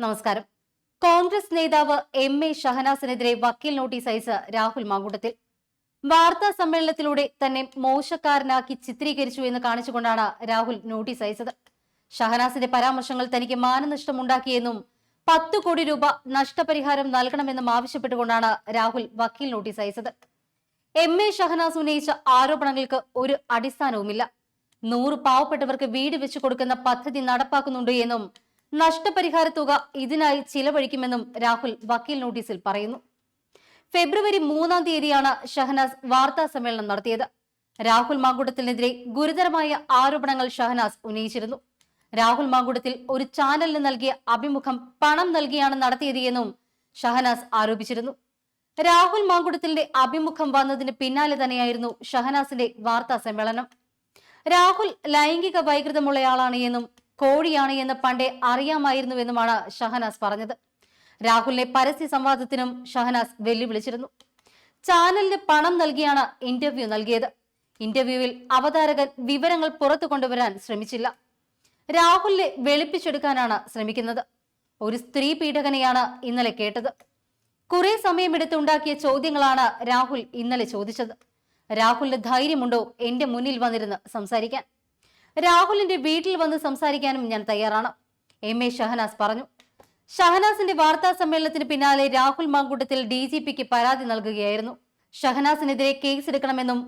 നമസ്കാരം. കോൺഗ്രസ് നേതാവ് M A ഷഹനാസിനെതിരെ വക്കീൽ നോട്ടീസ് അയച്ച രാഹുൽ മാങ്കൂട്ടത്തിൽ. വാർത്താ സമ്മേളനത്തിലൂടെ തന്നെ മോശക്കാരനാക്കി ചിത്രീകരിച്ചു എന്ന് കാണിച്ചുകൊണ്ടാണ് രാഹുൽ നോട്ടീസ് അയച്ചത്. ഷഹനാസിന്റെ പരാമർശങ്ങൾ തനിക്ക് മാനനഷ്ടമുണ്ടാക്കിയെന്നും പത്ത് കോടി രൂപ നഷ്ടപരിഹാരം നൽകണമെന്നും ആവശ്യപ്പെട്ടുകൊണ്ടാണ് രാഹുൽ വക്കീൽ നോട്ടീസ് അയച്ചത്. എം എ ഷഹനാസ് ഉന്നയിച്ച ആരോപണങ്ങൾക്ക് ഒരു അടിസ്ഥാനവുമില്ല. നൂറ് പാവപ്പെട്ടവർക്ക് വീട് വെച്ചു കൊടുക്കുന്ന പദ്ധതി നടപ്പാക്കുന്നുണ്ട് എന്നും നഷ്ടപരിഹാര തുക ഇതിനായി ചിലവഴിക്കുമെന്നും രാഹുൽ വക്കീൽ നോട്ടീസിൽ പറയുന്നു. ഫെബ്രുവരി മൂന്നാം തീയതിയാണ് ഷഹനാസ് വാർത്താ സമ്മേളനം നടത്തിയത്. രാഹുൽ മാങ്കുടത്തിനെതിരെ ഗുരുതരമായ ആരോപണങ്ങൾ ഷഹനാസ് ഉന്നയിച്ചിരുന്നു. രാഹുൽ മാങ്കുടത്തിൽ ഒരു ചാനലിന് നൽകിയ അഭിമുഖം പണം നൽകിയാണ് നടത്തിയത് എന്നും ഷഹനാസ് ആരോപിച്ചിരുന്നു. രാഹുൽ മാങ്കുടത്തിന്റെ അഭിമുഖം വന്നതിന് പിന്നാലെ തന്നെയായിരുന്നു ഷഹനാസിന്റെ വാർത്താ സമ്മേളനം. രാഹുൽ ലൈംഗിക വൈകൃതമുള്ളയാളാണ് എന്നും കോഴിയാണ് എന്ന് പണ്ടേ അറിയാമായിരുന്നുവെന്നുമാണ് ഷഹനാസ് പറഞ്ഞത്. രാഹുലിനെ പരസ്യ സംവാദത്തിനും ഷഹനാസ് വെല്ലുവിളിച്ചിരുന്നു. ചാനലിന് പണം നൽകിയാണ് ഇന്റർവ്യൂ നൽകിയത്. ഇന്റർവ്യൂവിൽ അവതാരകൻ വിവരങ്ങൾ പുറത്തു കൊണ്ടുവരാൻ ശ്രമിച്ചില്ല. രാഹുലിനെ വെളുപ്പിച്ചെടുക്കാനാണ് ശ്രമിക്കുന്നത്. ഒരു സ്ത്രീ പീഡകനെയാണ് ഇന്നലെ കേട്ടത്. കുറെ സമയമെടുത്തുണ്ടാക്കിയ ചോദ്യങ്ങളാണ് രാഹുൽ ഇന്നലെ ചോദിച്ചത്. രാഹുലിന് ധൈര്യമുണ്ടോ എന്റെ മുന്നിൽ വന്നിരുന്ന് സംസാരിക്കാൻ? രാഹുലിന്റെ വീട്ടിൽ വന്ന് സംസാരിക്കാനും ഞാൻ തയ്യാറാണ്. എം എ ഷഹനാസ് പറഞ്ഞു. ഷഹനാസിന്റെ വാർത്താ സമ്മേളനത്തിന് പിന്നാലെ രാഹുൽ മാങ്കൂട്ടത്തിൽ ഡി ജി പിക്ക് പരാതി നൽകുകയായിരുന്നു. ഷഹനാസിനെതിരെ കേസെടുക്കണമെന്നും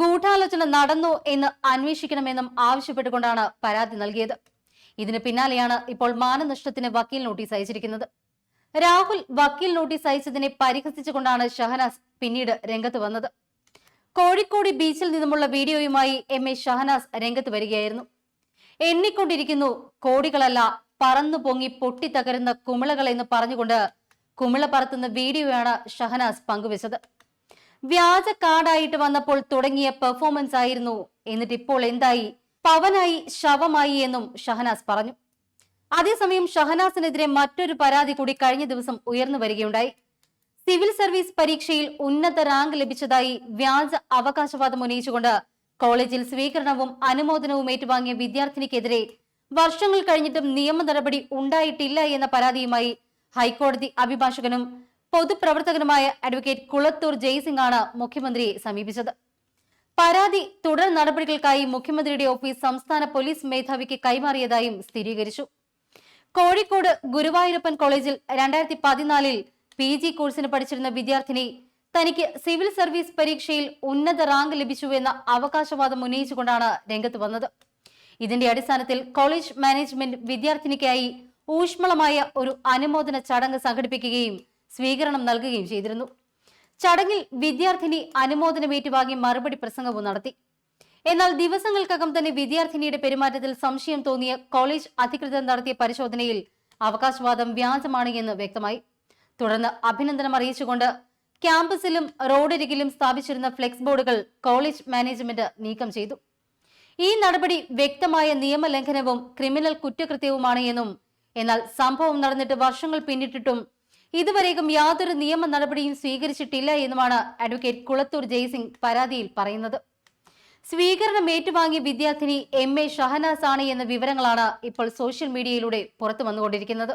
ഗൂഢാലോചന നടന്നോ എന്ന് അന്വേഷിക്കണമെന്നും ആവശ്യപ്പെട്ടുകൊണ്ടാണ് പരാതി നൽകിയത്. ഇതിന് പിന്നാലെയാണ് ഇപ്പോൾ മാനനഷ്ടത്തിന് വക്കീൽ നോട്ടീസ് അയച്ചിരിക്കുന്നത്. രാഹുൽ വക്കീൽ നോട്ടീസ് അയച്ചതിനെ പരിഹസിച്ചുകൊണ്ടാണ് ഷഹനാസ് പിന്നീട് രംഗത്ത് വന്നത്. കോഴിക്കോട് ബീച്ചിൽ നിന്നുമുള്ള വീഡിയോയുമായി എം എ ഷഹനാസ് രംഗത്ത് വരികയായിരുന്നു. എണ്ണിക്കൊണ്ടിരിക്കുന്നു കോടികളല്ല പറന്നു പൊങ്ങി പൊട്ടിത്തകരുന്ന കുമിളകൾ എന്ന് പറഞ്ഞുകൊണ്ട് കുമിള പറത്തുന്ന വീഡിയോയാണ് ഷഹനാസ് പങ്കുവച്ചത്. വ്യാജ കാർഡായിട്ട് വന്നപ്പോൾ തുടങ്ങിയ പെർഫോമൻസ് ആയിരുന്നു. എന്നിട്ട് ഇപ്പോൾ എന്തായി? പവനായി ശവമായി എന്നും ഷഹനാസ് പറഞ്ഞു. അതേസമയം ഷഹനാസിനെതിരെ മറ്റൊരു പരാതി കൂടി കഴിഞ്ഞ ദിവസം ഉയർന്നു വരികയുണ്ടായി. സിവിൽ സർവീസ് പരീക്ഷയിൽ ഉന്നത റാങ്ക് ലഭിച്ചതായി വ്യാജ അവകാശവാദം ഉന്നയിച്ചുകൊണ്ട് കോളേജിൽ സ്വീകരണവും അനുമോദനവും ഏറ്റുവാങ്ങിയ വിദ്യാർത്ഥിനിക്കെതിരെ വർഷങ്ങൾ കഴിഞ്ഞിട്ടും നിയമ നടപടി ഉണ്ടായിട്ടില്ല എന്ന പരാതിയുമായി ഹൈക്കോടതി അഭിഭാഷകനും പൊതുപ്രവർത്തകനുമായ അഡ്വക്കേറ്റ് കുളത്തൂർ ജയ്സിംഗ് ആണ് മുഖ്യമന്ത്രിയെ സമീപിച്ചത്. പരാതി തുടർ നടപടികൾക്കായി മുഖ്യമന്ത്രിയുടെ ഓഫീസ് സംസ്ഥാന പോലീസ് മേധാവിക്ക് കൈമാറിയതായും സ്ഥിരീകരിച്ചു. കോഴിക്കോട് ഗുരുവായൂരപ്പൻ കോളേജിൽ രണ്ടായിരത്തി പതിനാലിൽ പി ജി കോഴ്സിന് പഠിച്ചിരുന്ന വിദ്യാർത്ഥിനി തനിക്ക് സിവിൽ സർവീസ് പരീക്ഷയിൽ ഉന്നത റാങ്ക് ലഭിച്ചുവെന്ന അവകാശവാദം ഉന്നയിച്ചുകൊണ്ടാണ് രംഗത്ത് വന്നത്. ഇതിന്റെ അടിസ്ഥാനത്തിൽ കോളേജ് മാനേജ്മെന്റ് വിദ്യാർത്ഥിനിക്കായി ഊഷ്മളമായ ഒരു അനുമോദന ചടങ്ങ് സംഘടിപ്പിക്കുകയും സ്വീകരണം നൽകുകയും ചെയ്തിരുന്നു. ചടങ്ങിൽ വിദ്യാർത്ഥിനി അനുമോദനം ഏറ്റുവാങ്ങി മറുപടി പ്രസംഗവും നടത്തി. എന്നാൽ ദിവസങ്ങൾക്കകം തന്നെ വിദ്യാർത്ഥിനിയുടെ പെരുമാറ്റത്തിൽ സംശയം തോന്നിയ കോളേജ് അധികൃതർ നടത്തിയ പരിശോധനയിൽ അവകാശവാദം വ്യാജമാണ് എന്ന് വ്യക്തമായി. തുടർന്ന് അഭിനന്ദനം അറിയിച്ചുകൊണ്ട് ക്യാമ്പസിലും റോഡരികിലും സ്ഥാപിച്ചിരുന്ന ഫ്ലെക്സ് ബോർഡുകൾ കോളേജ് മാനേജ്മെന്റ് നീക്കം ചെയ്തു. ഈ നടപടി വ്യക്തമായ നിയമലംഘനവും ക്രിമിനൽ കുറ്റകൃത്യവുമാണ് എന്നും എന്നാൽ സംഭവം നടന്നിട്ട് വർഷങ്ങൾ പിന്നിട്ടിട്ടും ഇതുവരെയും യാതൊരു നിയമ നടപടിയും സ്വീകരിച്ചിട്ടില്ല എന്നുമാണ് അഡ്വക്കേറ്റ് കുളത്തൂർ ജയ്സിംഗ് പരാതിയിൽ പറയുന്നത്. സ്വീകരണം ഏറ്റുവാങ്ങിയ വിദ്യാർത്ഥിനി എം എ ഷഹനാസ് ആണ് എന്ന വിവരങ്ങളാണ് ഇപ്പോൾ സോഷ്യൽ മീഡിയയിലൂടെ പുറത്തു വന്നുകൊണ്ടിരിക്കുന്നത്.